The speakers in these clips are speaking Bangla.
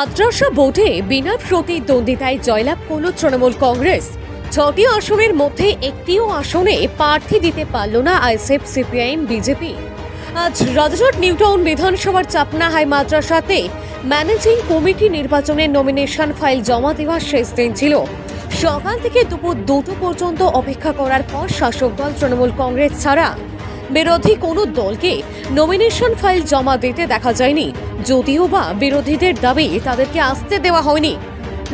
মাদ্রাসা ভোটে বিনা প্রতিদ্বন্দ্বিতায় জয়লাভ করল তৃণমূল কংগ্রেস। ছটি আসনের মধ্যে একটিও আসনে প্রার্থী দিতে পারল না আইএসএফ, সিপিআইএম, বিজেপি। আজ রাজরট নিউটাউন বিধানসভার চাপনাহাই মাদ্রাসাতে ম্যানেজিং কমিটি নির্বাচনের নমিনেশন ফাইল জমা দেওয়ার শেষ দিন ছিল। সকাল থেকে দুপুর দুটো পর্যন্ত অপেক্ষা করার পর শাসক দল তৃণমূল কংগ্রেস ছাড়া বিরোধী কোনো দলকে নমিনেশন ফাইল জমা দিতে দেখা যায়নি। যদিও বা বিরোধীদের দাবি তাদেরকে আসতে দেওয়া হয়নি।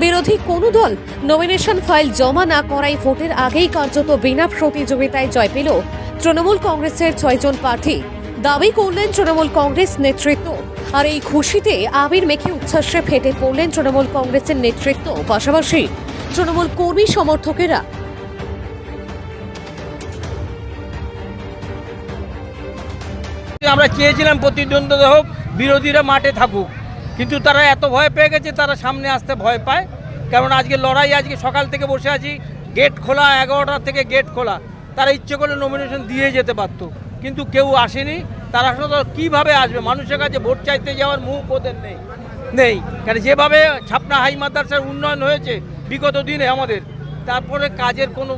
বিরোধী কোনো দল নমিনেশন ফাইল জমা না করায় ভোটের আগেই কার্যত বিনা প্রতিযোগিতায় জয় পেল তৃণমূল কংগ্রেসের ছয়জন প্রার্থী। দাবি করলেন তৃণমূল কংগ্রেস নেতৃত্ব। আর এই খুশিতে আবির মেখে উচ্ছ্বাসে ফেটে পড়লেন তৃণমূল কংগ্রেসের নেতৃত্ব পাশাপাশি। তৃণমূল কর্মী সমর্থকেরা আমরা চেয়েছিলাম প্রতিদ্বন্দ্বিতা হোক, বিরোধীরা মাঠে থাকুক। কিন্তু তারা এত ভয় পেয়ে গেছে, তারা সামনে আসতে ভয় পায়। কারণ আজকে লড়াই, আজকে সকাল থেকে বসে আছি গেট খোলা, এগারোটা থেকে গেট খোলা। তারা ইচ্ছে করলে নমিনেশন দিয়ে যেতে পারতো, কিন্তু কেউ আসেনি। তারা আসলে কীভাবে আসবে? মানুষের কাছে ভোট চাইতে যাওয়ার মুখ ওদের নেই। নেই। কারণ যেভাবে ছাপনা হাই মাদ্রাসার উন্নয়ন হয়েছে বিগত দিনে আমাদের, তারপরে কাজের কোনো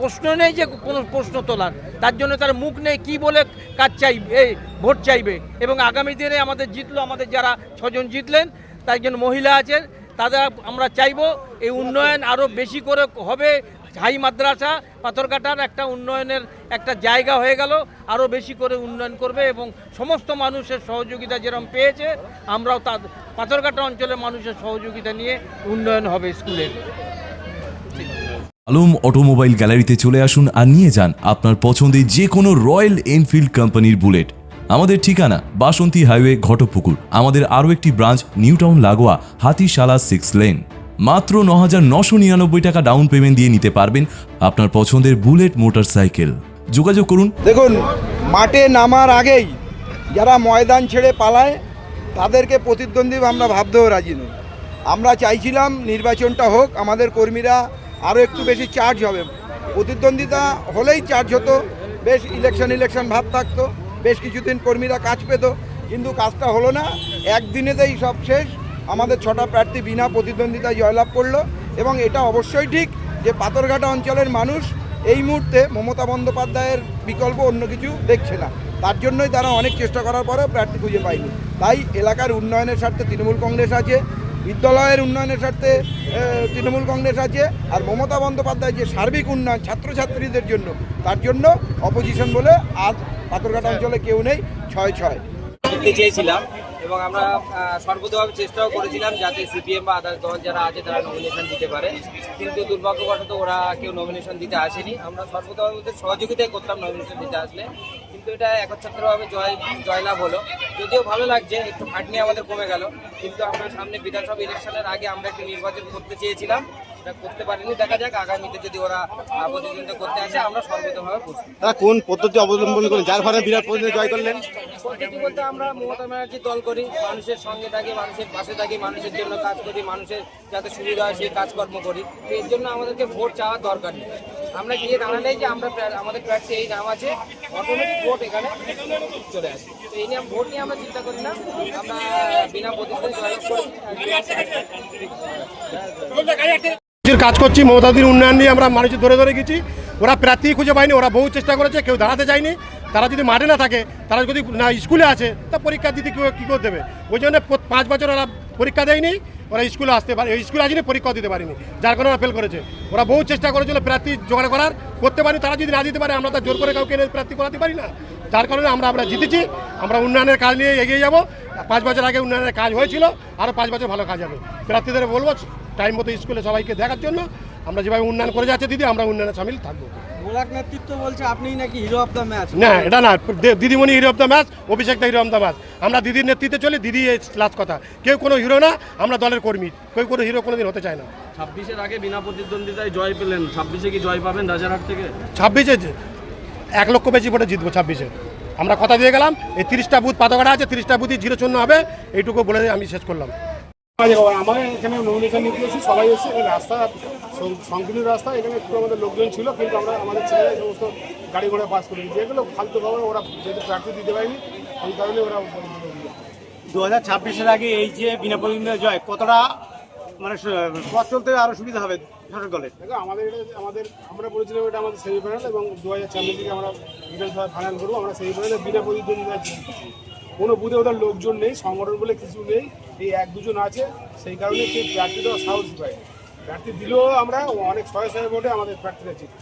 প্রশ্ন নেই যে কোনো প্রশ্ন তোলার। তার জন্য তার মুখ নেই কি বলে কাজ চাইবে এই ভোট চাইবে। এবং আগামী দিনে আমাদের জিতলো, আমাদের যারা ছজন জিতলেন, তার জন্য মহিলা আছেন তাদের আমরা চাইব এই উন্নয়ন আরও বেশি করে হবে। হাই মাদ্রাসা, পাথরঘাটার একটা উন্নয়নের একটা জায়গা হয়ে গেল আরও বেশি করে উন্নয়ন করবে এবং সমস্ত মানুষের সহযোগিতা যেরকম পেয়েছে, আমরাও তার, পাথরঘাটা অঞ্চলের মানুষের সহযোগিতা নিয়ে উন্নয়ন হবে স্কুলের। আলম অটোমোবাইল গ্যালারিতে চলে আসুন আর নিয়ে যান আপনার পছন্দের যে কোনো রয়্যাল এনফিল্ড কোম্পানির বুলেট। আমাদের ঠিকানা, বাসন্তী হাইওয়ে, ঘটপুকুর। আমাদের আরও একটি ব্রাঞ্চ নিউ টাউন লাগোয়া, হাতিশালা সিক্স লেন। মাত্র ন হাজার নশো নিরানব্বই টাকা ডাউন পেমেন্ট দিয়ে নিতে পারবেন আপনার পছন্দের বুলেট মোটরসাইকেল। যোগাযোগ করুন। দেখুন, মাঠে নামার আগেই যারা ময়দান ছেড়ে পালায়, তাদেরকে প্রতিদ্বন্দ্বী আমরা ভাবতেও রাজি নই। আমরা চাইছিলাম নির্বাচনটা হোক, আমাদের কর্মীরা আরও একটু বেশি চার্জ হবে। প্রতিদ্বন্দ্বিতা হলেই চার্জ হতো, বেশ ইলেকশন ইলেকশন ভাব থাকতো, বেশ কিছুদিন কর্মীরা কাজ পেত, কিন্তু কাজটা হলো না। একদিনেতেই সব শেষ। আমাদের ছটা প্রার্থী বিনা প্রতিদ্বন্দ্বিতায় জয়লাভ করল এবং এটা অবশ্যই ঠিক যে পাথরঘাটা অঞ্চলের মানুষ এই মুহূর্তে মমতা বন্দ্যোপাধ্যায়ের বিকল্প অন্য কিছু দেখছে না। তার জন্যই তারা অনেক চেষ্টা করার পরেও প্রার্থী খুঁজে পায়নি। তাই এলাকার উন্নয়নের স্বার্থে তৃণমূল কংগ্রেস আছে বিদ্যালয়ের উন্নয়নের স্বার্থে তৃণমূল কংগ্রেস আছে আর মমতা বন্দ্যোপাধ্যায় যে সার্বিক উন্নয়ন ছাত্রছাত্রীদের জন্য তার জন্য অপোজিশন বলে আজ পাথরঘাটা অঞ্চলে কেউ নেই ছয় ছয়। করতে চেয়েছিলাম এবং আমরা সর্বতভাবে চেষ্টাও করেছিলাম যাতে সিপিএম বা আদার্স দল যারা আছে তারা নমিনেশন দিতে পারে। কিন্তু দুর্ভাগ্যবশত ওরা কেউ নমিনেশন দিতে আসেনি। আমরা সর্বতভাবে সহযোগিতাই করতাম নমিনেশন দিতে আসলে। কিন্তু এটা একচ্ছত্রভাবে জয় জয়লাভ হলো। যদিও ভালো লাগছে একটু খাটনি আমাদের কমে গেল। কিন্তু আমরা সামনে বিধানসভা ইলেকশনের আগে আমরা একটু নির্বাচন করতে চেয়েছিলাম। এটা করতে পারিনি। দেখা যাক আগামীতে যদি ওরা প্রতিদ্বন্দ্বিতা করতে আসে আমরা সর্বতভাবে প্রস্তুত। তারা কোন পদ্ধতি অবলম্বন করেন? যার ফলে বিরাট পদ্ধতি জয় করলেন। পদ্ধতি বলতে আমরা মমতা ব্যানার্জির দল করি মানুষের সঙ্গে থাকি মানুষের পাশে থাকি মানুষের জন্য কাজ করি মানুষের যাতে সুবিধা হয় সেই কাজকর্ম করি। এর জন্য আমাদেরকে ভোট চাওয়ার দরকার নেই। আমরা গিয়ে দাঁড়ালেই যে আমরা আমাদের প্রার্থী এই নাম আছে অটোমেটিক ভোট এখানে চলে আসে। তো এই নিয়ে ভোট নিয়ে আমরা চিন্তা করি না, আমরা বিনা প্রতিদ্বন্দ্বী কাজ করছি, মমতাদির উন্নয়ন নিয়ে আমরা মানুষের ধরে ধরে গেছি। ওরা প্রার্থী খুঁজে পায়নি, ওরা বহু চেষ্টা করেছে, কেউ দাঁড়াতে চায়নি তারা যদি মাঠে না থাকে, তারা যদি না স্কুলে আছে, তা পরীক্ষা দিতে কী করে দেবে? ওই জন্য পাঁচ বছর ওরা পরীক্ষা দেয়নি। ওরা স্কুলে আসতে পারে স্কুলে আসেনি পরীক্ষা দিতে পারেনি। যার কারণে ওরা ফেল করেছে। ওরা বহু চেষ্টা করেছিল প্রার্থী জোগাড় করার, করতে পারি তারা যদি না দিতে পারে, আমরা তো জোর করে কাউকে প্রার্থী করাতে পারি না। যার কারণে আমরা আমরা জিতেছি। আমরা উন্নয়নের কাজ নিয়ে এগিয়ে যাব। পাঁচ বছর আগে উন্নয়নের কাজ হয়েছিল আরও পাঁচ বছর ভালো কাজ হবে। প্রার্থীদের বলব টাইম মতো স্কুলে সবাইকে দেখার জন্য আমরা যেভাবে উন্নয়ন করে যাচ্ছে দিদি আমরা উন্নয়নে সামিল থাকব। নেতৃত্ব বলছে আপনিই নাকি হিরো অফ দ্য ম্যাচ না এটা না দে- দিদিমণি hero of the match Abhishek da hero of the match আমরা দিদির নেতৃত্বে চলি দিদি লাস্ট কথা। কেউ কোনো হিরো না আমরা দলের কর্মী। কেউ কোনো হিরো কোনোদিন হতে চায় না। ছাব্বিশের আগে বিনা প্রতিদ্বন্দ্বিতায় জয় পেলেন ছাব্বিশে কি জয় পাবেন রাজারহাট থেকে? ছাব্বিশে যে- এক লক্ষ বেশি ভোটে জিতবো ছাব্বিশে। আমরা কথা দিয়ে গেলাম এই তিরিশটা বুথ পাতাকাটা আছে তিরিশটা বুথই জিরো শূন্য হবে এইটুকু বলে আমি শেষ করলাম। আমার এখানে নমিনেশন নিতে এসেছি সবাই এসেছে। এখানে রাস্তা সংকীর্ণ রাস্তা এখানে একটু আমাদের লোকজন ছিল কিন্তু আমরা আমাদের ছেলেরা সমস্ত গাড়ি ঘোড়া পাস করে দিয়েছি এগুলো ফালতু ওরা যেহেতু প্রার্থী দিতে পারেনি এই কারণে ওরা দু হাজার ছাব্বিশের আগে এই যে বিনা প্রতিদ্বন্দ্বিতা জয় কতটা মানে পথ চলতে আরও সুবিধা হবে শাসক দলের? দেখো আমাদের এটা আমাদের আমরা বলেছিলাম এটা আমাদের সেমিফাইনাল এবং দু হাজার ছাব্বিশ থেকে আমরা বিধানসভা ফাইনাল করব। আমরা সেমিফাইনালে বিনা প্রতিদ্বন্দ্বিতায় জিতেছি। কোনো বুধে ওদের লোকজন নেই, সংগঠন বলে কিছু নেই, এই এক দুজন আছে, সেই কারণে সেই প্রার্থী দেওয়া সাহস পায় প্রার্থী দিলেও আমরা অনেক ছয় ছয় ভোটে আমাদের প্রার্থীরা জিতে